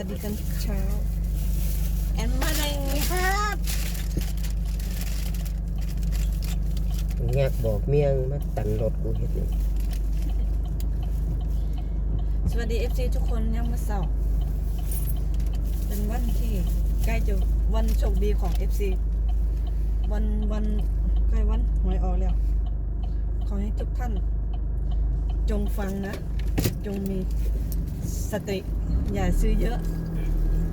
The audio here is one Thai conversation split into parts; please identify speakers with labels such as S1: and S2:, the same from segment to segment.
S1: วัสดีกันเช้าแอนมาในครับ
S2: แงกบอกเมียงมาตันรถกูเฮ็ดนี่
S1: สวัสดีเอฟซีทุกคนยังมาเสาร์เป็นวันที่ใกล้จะวันโชคดีของเอฟซีวันวันใกล้วันหวยออกแล้ว ขอให้ทุกท่าน จงฟังนะ จงมี สติอย่าซื้อเยอะ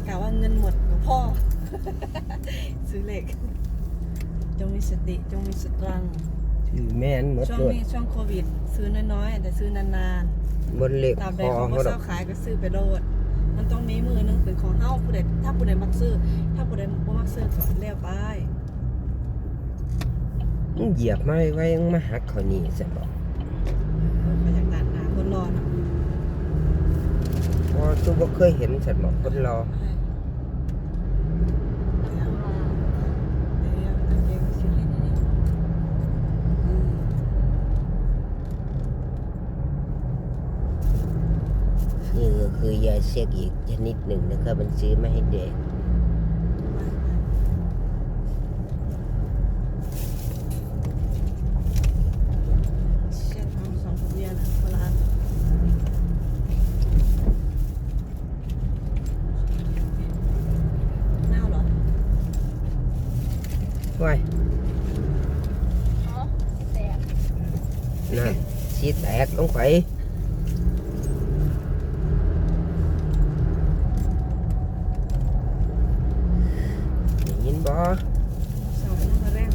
S1: กะว่าเงินหมดกับพ่อ ซื้อเลขจงมีสติจงมีสตรังค์
S2: ถือแม่นหมด
S1: ช่วง
S2: รถ
S1: นี้ช่วงโควิด ซื้อน้อยๆแต่ซื้อนาน
S2: บนเหล็ก
S1: ๆตามใด
S2: คอ
S1: ของ
S2: เขา
S1: เขา
S2: ดอ
S1: เศร้ากขายก็ซื้อไปโลดมันต้องมีมือหนึงเป็นของเฮาผู้ใดถ้าผู้ใดมักซื้อ ถ้าผู้ใดบ่มักซื้อก็แล้วไป
S2: มึงเหยียบมาไว้ยังมาหักเขานี่ซั่นบอก
S1: มาจากนั้นนะคนรอนะ
S2: พอตู้บ่เคยเห็นซั่นบอกคนรอ
S1: เอให้นี่อืม
S2: นี่ก็คือยาเสียกอีกชนิดหนึ่งนะครับ มันซื้อมาให้เด็ก
S1: เชี่ยท้องสองคนเมียนะเวลาไม่เอาเหรอ
S2: ว้าย
S3: อ๋อแต่
S2: นั่นสิแตกลงไปได้ยินบ่
S1: เสาร์น้ำมาแรง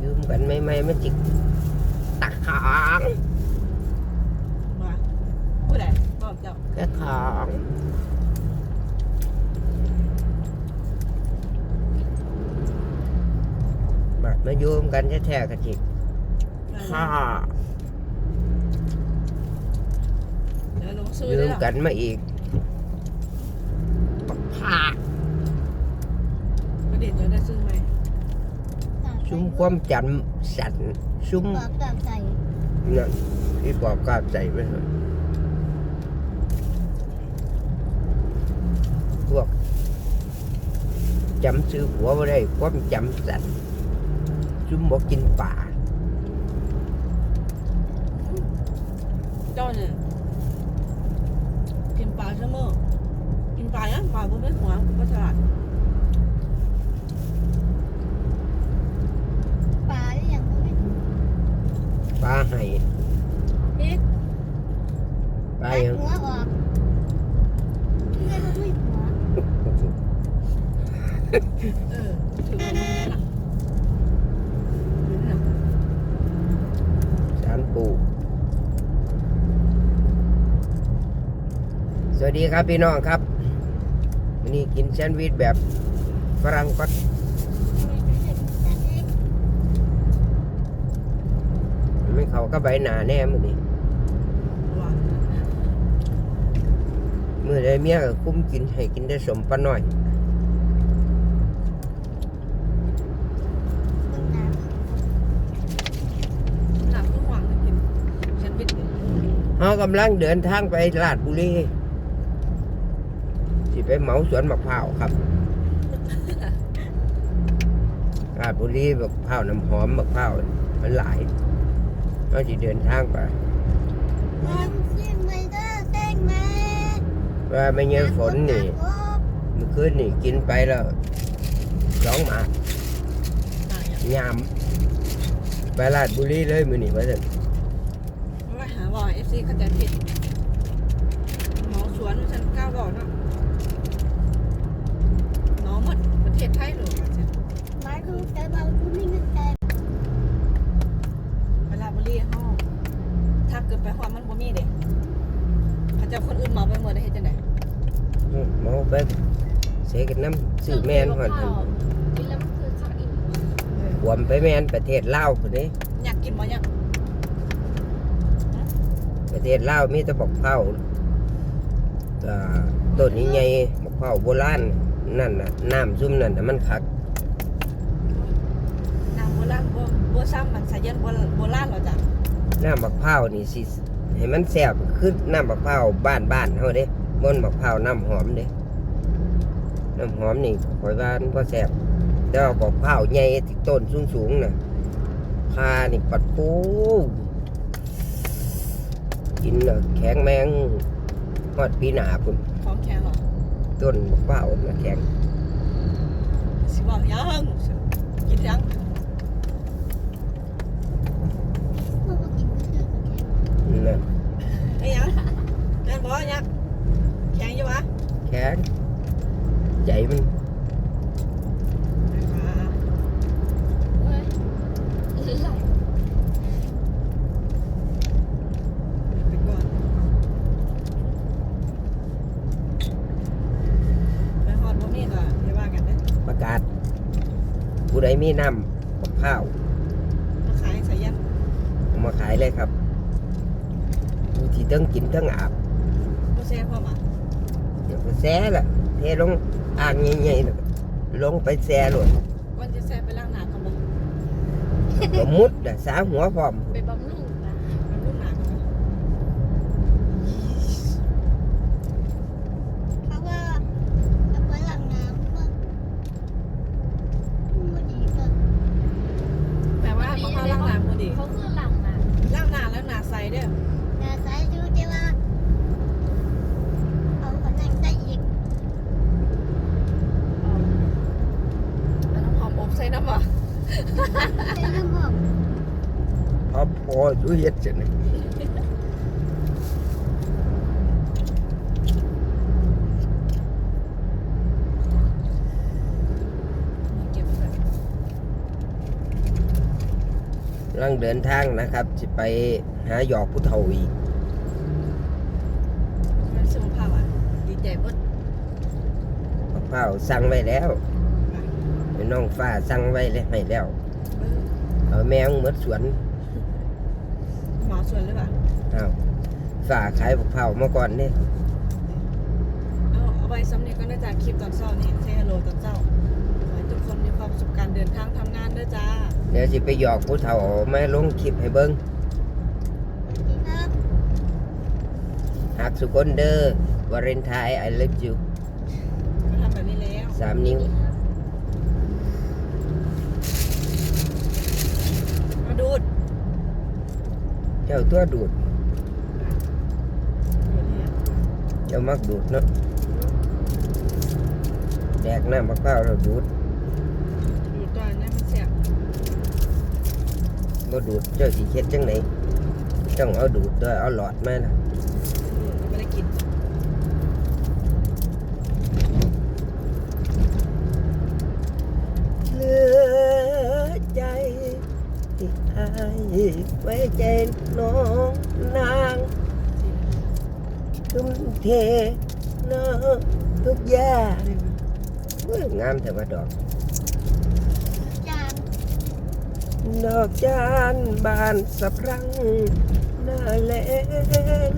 S2: ยืมกันใหม่ๆมันจิกตักขาง
S1: มาผู้ใดบอกเจ้า
S2: แค่ขางบัด มาโยมกันแท้ๆกันจิกข้า
S1: เดี๋ยวลงซื้อ
S2: ยื
S1: ได้
S2: ม
S1: หรอ
S2: กันมาอีกปักผ้า
S1: ประเด็นจะได้ซื้อไหม
S2: ซุ้มความจำสั่นซุ้ม
S3: ปากตามใจ
S2: นั่นที่ปอบกล้าบใจไว้เลยพวกจำซื้อหัวไ่ได้ความจำสั่น ซุ้มบอกกินป่า
S1: เจ้าเนี่ยกินปลาเสมอกินปลาเนี่ยปลาบนไม่หัวก็ฉลาด
S3: ปลาได้ยังไม่
S2: ปลาให้
S1: เอ๊ะ
S2: ปลา
S3: ตัด
S2: ยัง
S3: หัวออกเพื่อนไม่หัว
S1: เออถือว่ามันเนี่ยล่ะนี่น่ะ
S2: สารปูส วัสดีครับพี่น้องครับวันนี้กินแซนด์วิชแบบฝรั่งก็ไม่เขาก็ใบหนาแน่มือนี้
S1: หวาน
S2: มือใดเมียก็คุ้มกินให้กินได้สมปะหน่อย
S1: หนักทุกวันเลยกินฉันปิดเลย
S2: เขากำลังเดินทางไปลาดบุรี สิไปเหมาสวนมะพร้าวครับลาดบุรีมะพร้าวน้ำหอมมะพร้าวมันหลายเราจะเดินทางไป
S3: มันชิมไม่ได้เต้นไหม
S2: ว่าไม่เงี้ยฝนนี่เมื่อคืนนี่กินไปแล้วสองหมาก
S1: ตายอะ
S2: ยามไปลาดบุรีเลยมือนี่ว่าจะ
S1: เพราะว่าหาว่าเอฟซีเข้าใจผิดหมอสวนฉันก้าวบอกเนาะหมอหมดประเทศไทยเลย
S3: มาดูแต่เราดูไม่นึกใจ
S1: เวลาบุรีห้องถ้าเกิดไปความมันบ่มีเด็กเขาจะคนอื่นเหมา ไปหมดได้เฮ็ดจังได
S2: อืมเมาไปเสยกันน้ำซื้อแมนหอนหัน
S3: กินแล้วมันคือข้าวอิ่ม
S2: หวมไปแมนประเทศลาวคนนี้
S1: อยากกินบ่อยาก
S2: ประเทศลาวมีแต่บอกเผาอ่าต้นนี้ใหญ่บอกเผาโบราณนั่นน่ะน้ำซุ่มนั่นน่ะมันคัก
S1: น้ำโบราณบ่บ่ซ้ำมันสายันโบราณโบราณเหรอจ๊ะ
S2: น้ำบักเผาวนี่สิ ให้มันแซ่บขึ้นน้ำบักเผาวบ้านบ้านๆเฮาเด้
S1: อ
S2: บนมะพร้าวน้ำหอมเด้น้ำหอมนี่ข่อยว่ามันบ่แซ่บแต่ว่าบอกพร้าวใหญ่ที่ต้นสูงๆน่ะคานี่ปัดปูกินแล้วแข็งแมงฮอดปีหน้าพุ่น
S1: ของแข็งเหรอ
S2: ต้นมะพร้าวน่ะแข็ง
S1: สิบอกยังกินยัง
S3: เมื่อกินก็คือกับแก
S2: นั่น
S1: ไอ้ยังเดินบอกว่ายังแข็งอยู่วะ
S2: แข็งใจมัน
S1: อ่า
S3: เว้ยไหล
S1: ไปก่อนไปฮอดบ่มีก็อย่าว่ากันเด้อ
S2: ประกาศผู้ใดมีน้ำมะพร้าว
S1: มาขายใส่ยัน
S2: เอามาขายเลยครับ ผู้ที่เทั้งกินเทั้งอาบ
S1: บ่แซ่พ่อมา
S2: เดี๋ยวก็แซ่ละเทลงอ่างใหญ่ๆน่ะลงไปแซ่เลย
S1: ก่อนจะแซ่ไปล้างหน้าก่อนบ่
S2: ก็มุดน่ะสาหัวพร้อม
S3: ไปบำรุงนะ
S1: มันลูกหน้าก่อนบ่
S3: เขาว่าเอาไปหลังน้ำมันมันดีก็
S1: แปลว่าบ่เข้าล้างหน้าบ่ดี
S3: เขาคือหลังน้
S1: ล้างหน้าแล้วหน้าใสเด้อำ
S3: แต่สายดูแต่ว่าเอาคนนั่งใส่อีก
S1: แล้วน้ำหอมอบใส่น้ำบ่
S3: ใส่น้ำหอม
S2: พ อพออยู่เฮ็ดจังได๋
S1: เก็บไว้
S2: กำลังเดินทางนะครับสิไปหาหยอกผู้เฒ่าอีก
S1: มันซื้อมะพร้าวอะดีใจเบิด
S2: มะพร้าวสั่งไว้แล้วไอ้น้องฟ้าสั่งไว้แล้วให้แล้ว
S1: เออ
S2: เอาแมงหมดสวน
S1: หมอส่วนหรือเปล่า
S2: อ้าวฟ้าขายมะพร้าวมาก่อนนี่
S1: เอาเอาไว้สำเนียงก็น่าจะคลิปตอนเช้านี่เซฮัลโหลตอนเช้าขอให้ทุกคนมีความสุขการเดินทางทำงานด้วยจ้า
S2: เดี๋ยวสิไปหยอกผู้เฒ่ามาลงคลิปให้เบิ่ง
S3: สวัสดีครับ
S2: หักสุคนเด้อวาเลนไทน์ I love you
S1: ก็ทำแบบนี้แล้ว
S2: สามนิ้ว
S1: มาดูด
S2: เจ้าตัวดูด
S1: ดูดเนี่ย
S2: เจ้ามักดูดเนาะแดกน้ำมะพร้าวเราดูด
S1: ดูดตัวนี้มันเสียบ
S2: บ่ดูดเจ้าสิเฮ็ดจังไดต้องเอาดูดตัวเอาหลอดมานะ น้องนางทุ่มเทน้องทุกอย่างเว้ยงามแต่ว่าดอก
S3: จาน
S2: ดอกจานบานสะพรั่งหน้าแลน